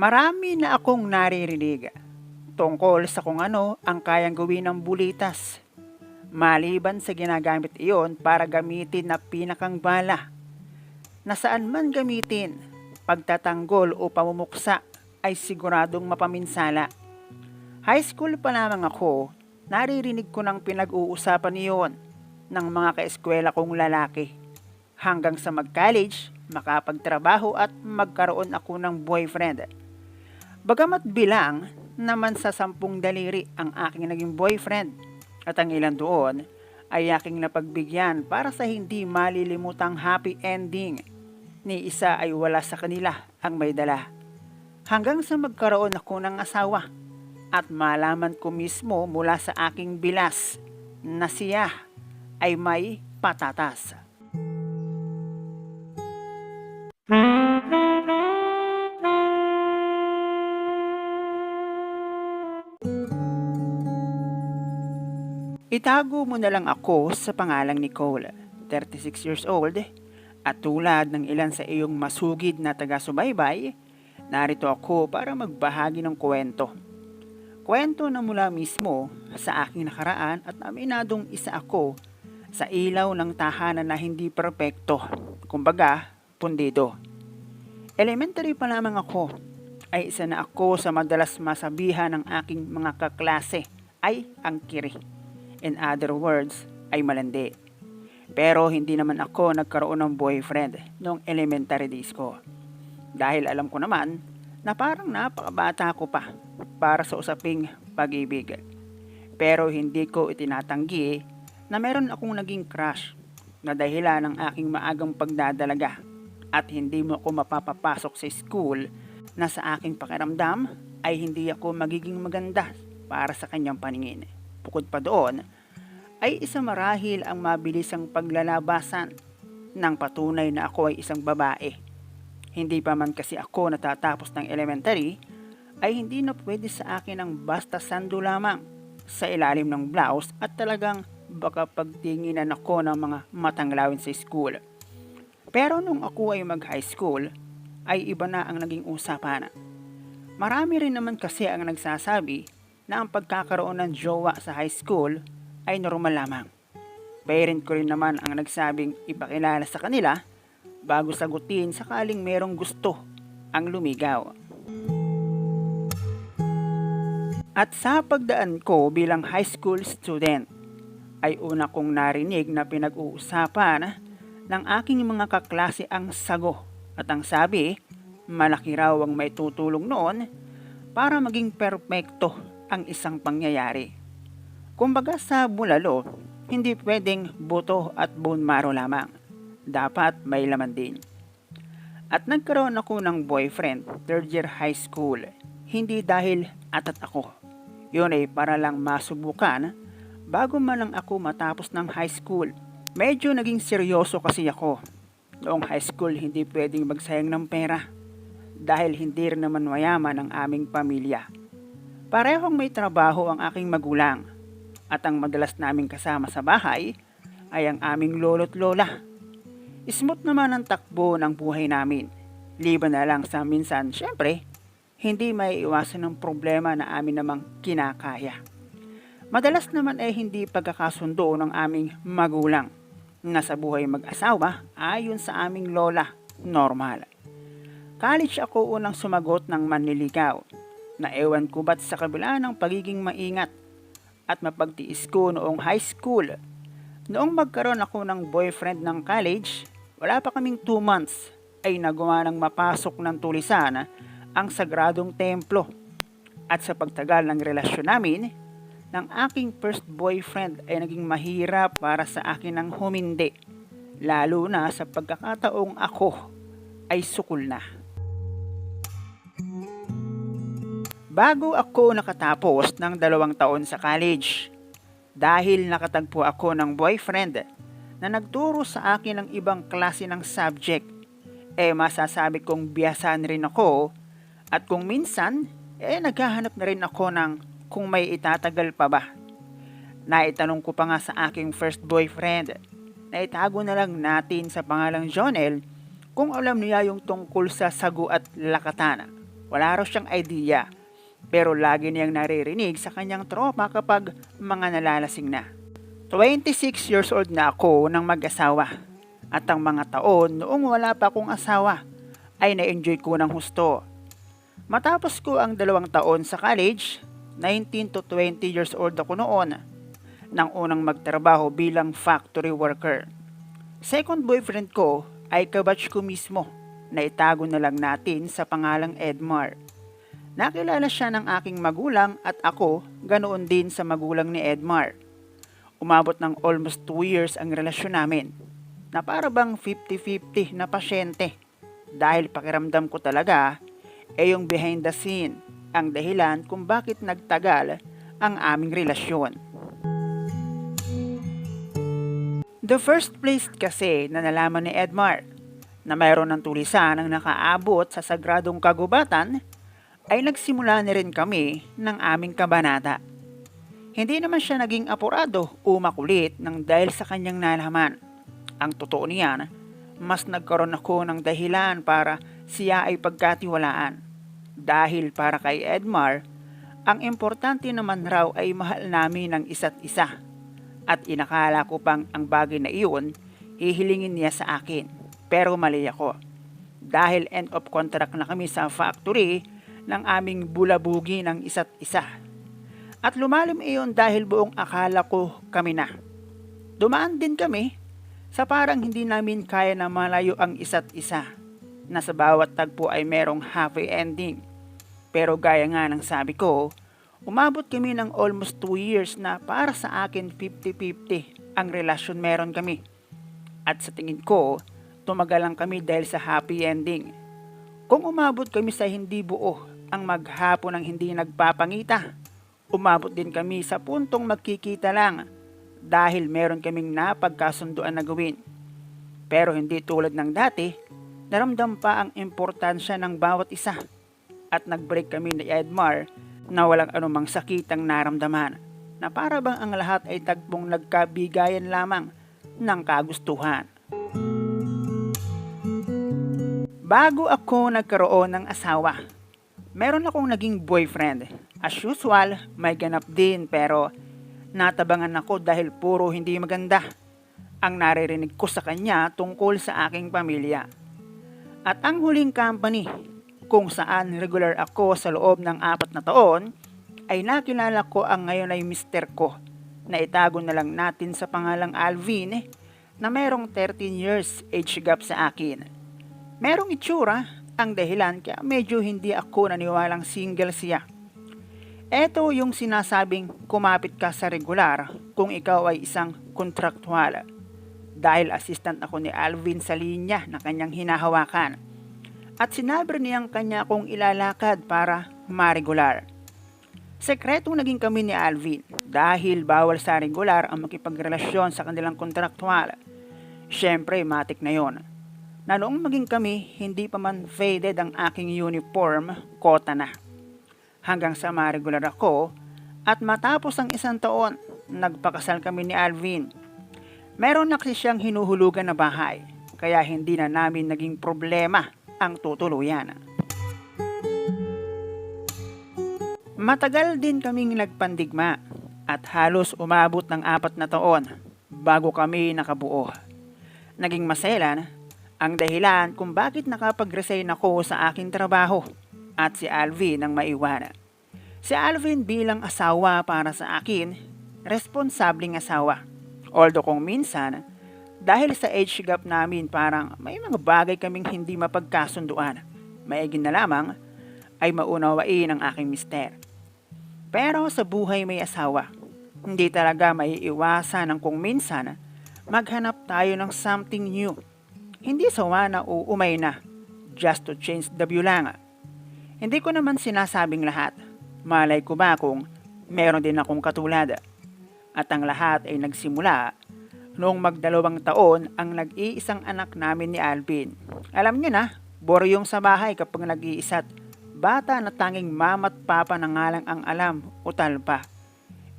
Marami na akong naririnig tungkol sa kung ano ang kayang gawin ng bulitas. Maliban sa ginagamit iyon para gamitin na pinakang bala. Nasaan man gamitin, pagtatanggol o pamumuksa ay siguradong mapaminsala. High school pa lamang ako, naririnig ko ng pinag-uusapan iyon ng mga kaeskwela kong lalaki. Hanggang sa mag-college, makapagtrabaho at magkaroon ako ng boyfriend. Bagamat bilang naman sa sampung daliri ang aking naging boyfriend at ang ilan doon ay aking napagbigyan para sa hindi malilimutang happy ending. Ni isa ay wala sa kanila ang may dala. Hanggang sa magkaroon ako ng asawa at malaman ko mismo mula sa aking bilas na siya ay may patatas. Itago mo na lang ako sa pangalang Nicole, 36 years old, at tulad ng ilan sa iyong masugid na taga-subaybay, narito ako para magbahagi ng kwento. Kwento na mula mismo sa aking nakaraan at aminadong isa ako sa ilaw ng tahanan na hindi perpekto, kumbaga, pundido. Elementary pa lamang ako, ay isa na ako sa madalas masabihan ng aking mga kaklase ay ang kiri. In other words, ay malandi. Pero hindi naman ako nagkaroon ng boyfriend noong elementary days ko. Dahil alam ko naman na parang napakabata ko pa para sa usaping pag-ibig. Pero hindi ko itinatanggi na meron akong naging crush na dahilan ng aking maagang pagdadalaga at hindi mo ako mapapapasok sa school na sa aking pakiramdam ay hindi ako magiging maganda para sa kanyang paningin. Bukod pa doon, ay isa marahil ang mabilisang paglalabasan ng patunay na ako ay isang babae. Hindi pa man kasi ako natatapos ng elementary, ay hindi na pwede sa akin ang basta sando lamang sa ilalim ng blouse at talagang baka pagtinginan ako ng mga matanglawin sa school. Pero nung ako ay mag high school, ay iba na ang naging usapan. Marami rin naman kasi ang nagsasabi na ang pagkakaroon ng jowa sa high school ay normal lamang. Parent ko rin naman ang nagsabing ipakilala sa kanila bago sagutin sakaling merong gusto ang lumigaw. At sa pagdaan ko bilang high school student, ay una kong narinig na pinag-uusapan ng aking mga kaklase ang sago at ang sabi, malaki raw ang may tutulong noon para maging perpekto ang isang pangyayari. Kumbaga sa bulalo, hindi pwedeng buto at bone marrow lamang. Dapat may laman din. At nagkaroon ako ng boyfriend third year high school. Hindi dahil atat ako. Yun ay para lang masubukan bago man lang ako matapos ng high school. Medyo naging seryoso kasi ako. Noong high school hindi pwedeng magsayang ng pera dahil hindi rin naman mayaman ang aming pamilya. Parehong may trabaho ang aking magulang at ang madalas naming kasama sa bahay ay ang aming lolo't lola. Smooth naman ang takbo ng buhay namin. Liban na lang sa minsan, syempre, hindi may iwasan ng problema na amin namang kinakaya. Madalas naman ay hindi pagkakasundo ng aming magulang na sa buhay mag-asawa ayon sa aming lola, normal. College ako unang sumagot ng manliligaw na ewan ko ba't sa kabila ng pagiging maingat at mapagtiis ko noong high school. Noong magkaroon ako ng boyfriend ng college, wala pa kaming 2 months ay nagawa ng mapasok ng tulisan ang sagradong templo. At sa pagtagal ng relasyon namin, ng aking first boyfriend ay naging mahirap para sa akin ng humindi. Lalo na sa pagkakataong ako ay sukul na. Bago ako nakatapos ng dalawang taon sa college, dahil nakatagpo ako ng boyfriend na nagturo sa akin ng ibang klase ng subject, eh masasabi kong biyasan rin ako at kung minsan, eh naghahanap na rin ako ng kung may itatagal pa ba. Naitanong ko pa nga sa aking first boyfriend na itago na lang natin sa pangalang Jonel kung alam niya yung tungkol sa sagu at lakatana Wala raw siyang idea. Pero lagi niyang naririnig sa kanyang tropa kapag mga nalalasing na. 26 years old na ako nang mag-asawa. At ang mga taon noong wala pa akong asawa ay na-enjoy ko ng husto. Matapos ko ang dalawang taon sa college, 19 to 20 years old ako noon, nang unang magtrabaho bilang factory worker. Second boyfriend ko ay kabatch ko mismo na itago na lang natin sa pangalang Edmar. Nakilala siya ng aking magulang at ako ganoon din sa magulang ni Edmar. Umabot ng almost 2 years ang relasyon namin na para bang 50-50 na pasyente dahil pakiramdam ko talaga ay yung behind the scene ang dahilan kung bakit nagtagal ang aming relasyon. The first place kasi na nalaman ni Edmar na mayroon ng tulisan ang nakaabot sa sagradong kagubatan ay nagsimula na rin kami ng aming kabanata. Hindi naman siya naging apurado o makulit ng dahil sa kanyang nalaman. Ang totoo niyan, mas nagkaroon ako ng dahilan para siya ay pagkatiwalaan. Dahil para kay Edmar, ang importante naman raw ay mahal namin ng isa't isa. At inakala ko pang ang bagay na iyon, hihilingin niya sa akin. Pero mali ako. Dahil end of contract na kami sa factory ng aming bulabugi ng isa't isa. At lumalim iyon dahil buong akala ko kami na. Dumaan din kami sa parang hindi namin kaya na malayo ang isa't isa na sa bawat tagpo ay merong happy ending. Pero gaya nga ng sabi ko, umabot kami ng almost 2 years na para sa akin 50-50 ang relasyon meron kami. At sa tingin ko, tumagal lang kami dahil sa happy ending. Kung umabot kami sa hindi buo ang maghapon ng hindi nagpapangita, umabot din kami sa puntong magkikita lang dahil meron kaming napagkasunduan na gawin. Pero hindi tulad ng dati, naramdam pa ang importansya ng bawat isa at nag-break kami ni Edmar na walang anumang sakitang naramdaman na para bang ang lahat ay tagpong nagkabigayan lamang ng kagustuhan. Bago ako nagkaroon ng asawa, meron akong naging boyfriend. As usual, may ganap din pero natabangan ako dahil puro hindi maganda ang naririnig ko sa kanya tungkol sa aking pamilya. At ang huling company kung saan regular ako sa loob ng apat na taon ay nakilala ko ang ngayon ay mister ko na itago na lang natin sa pangalang Alvin na merong 13 years age gap sa akin. Merong itsura ang dahilan kaya medyo hindi ako naniwalang single siya. Ito yung sinasabing kumapit ka sa regular kung ikaw ay isang kontraktual. Dahil assistant ako ni Alvin sa linya na kanyang hinahawakan. At sinabi niyang kanya kong ilalakad para maregular. Sekretong naging kami ni Alvin dahil bawal sa regular ang makipagrelasyon sa kanilang kontraktual. Siyempre, matik na yon. Na noong maging kami, hindi pa man faded ang aking uniform, kota na hanggang sa ma-regular ako at matapos ang isang taon, nagpakasal kami ni Alvin. Meron na kasi siyang hinuhulugan na bahay, kaya hindi na namin naging problema ang tutuluyan. Matagal din kaming nagpandigma at halos umabot ng apat na taon bago kami nakabuo. Naging maselan ang dahilan kung bakit nakapag-resign ako sa aking trabaho at si Alvin ang maiwanan. Si Alvin bilang asawa para sa akin, responsableng asawa. Although kung minsan, dahil sa age gap namin parang may mga bagay kaming hindi mapagkasunduan. Maigin na lamang ay maunawain ang aking mister. Pero sa buhay may asawa, hindi talaga maiiwasan ng kung minsan maghanap tayo ng something new. Hindi sawa na o umay na, just to change the view lang. Hindi ko naman sinasabing lahat. Malay ko ba kung meron din akong katulad. At ang lahat ay nagsimula noong magdalawang taon ang nag-iisang anak namin ni Alvin. Alam niyo na, boryong sa bahay kapag nag-iisa't bata na tanging mama't papa na nga lang ang alam o talpa.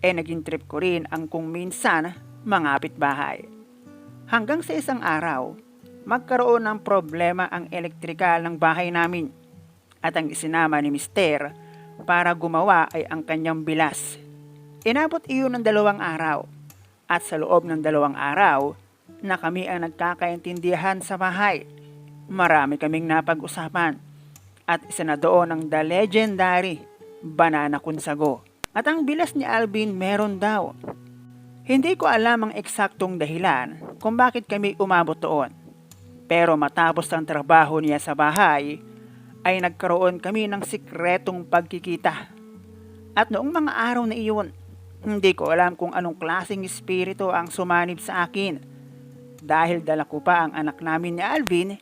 E naging trip ko rin ang kung minsan mangapit bahay. Hanggang sa isang araw, magkaroon ng problema ang elektrikal ng bahay namin at ang isinama ni Mister para gumawa ay ang kanyang bilas. Inabot iyon ng dalawang araw at sa loob ng dalawang araw na kami ang nagkakaintindihan sa bahay. Marami kaming napag-usapan at isa na doon ang the legendary Banana Kunsago. At ang bilas ni Alvin meron daw. Hindi ko alam ang eksaktong dahilan kung bakit kami umabot doon. Pero matapos ang trabaho niya sa bahay, ay nagkaroon kami ng sikretong pagkikita. At noong mga araw na iyon, hindi ko alam kung anong klaseng espiritu ang sumanib sa akin. Dahil dala ko pa ang anak namin ni Alvin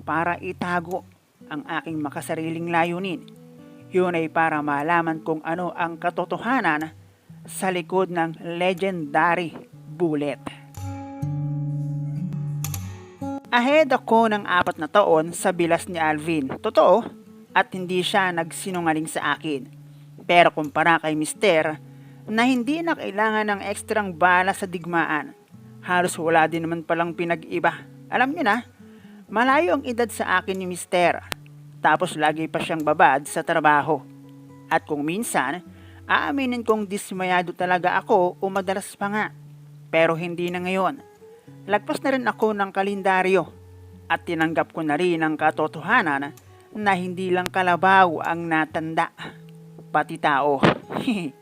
para itago ang aking makasariling layunin. Yun ay para malaman kung ano ang katotohanan sa likod ng legendary bullet. Ahead ako ng apat na taon sa bilas ni Alvin. Totoo, at hindi siya nagsinungaling sa akin. Pero kumpara kay Mister, na hindi na kailangan ng ekstrang bala sa digmaan, halos wala din naman palang pinag-iba. Alam niyo na, malayo ang edad sa akin ni Mister. Tapos lagi pa siyang babad sa trabaho. At kung minsan, aaminin kong dismayado talaga ako o madalas pa nga. Pero hindi na ngayon. Lagpas na rin ako ng kalendaryo at tinanggap ko na rin ang katotohanan na hindi lang kalabaw ang natanda, pati tao.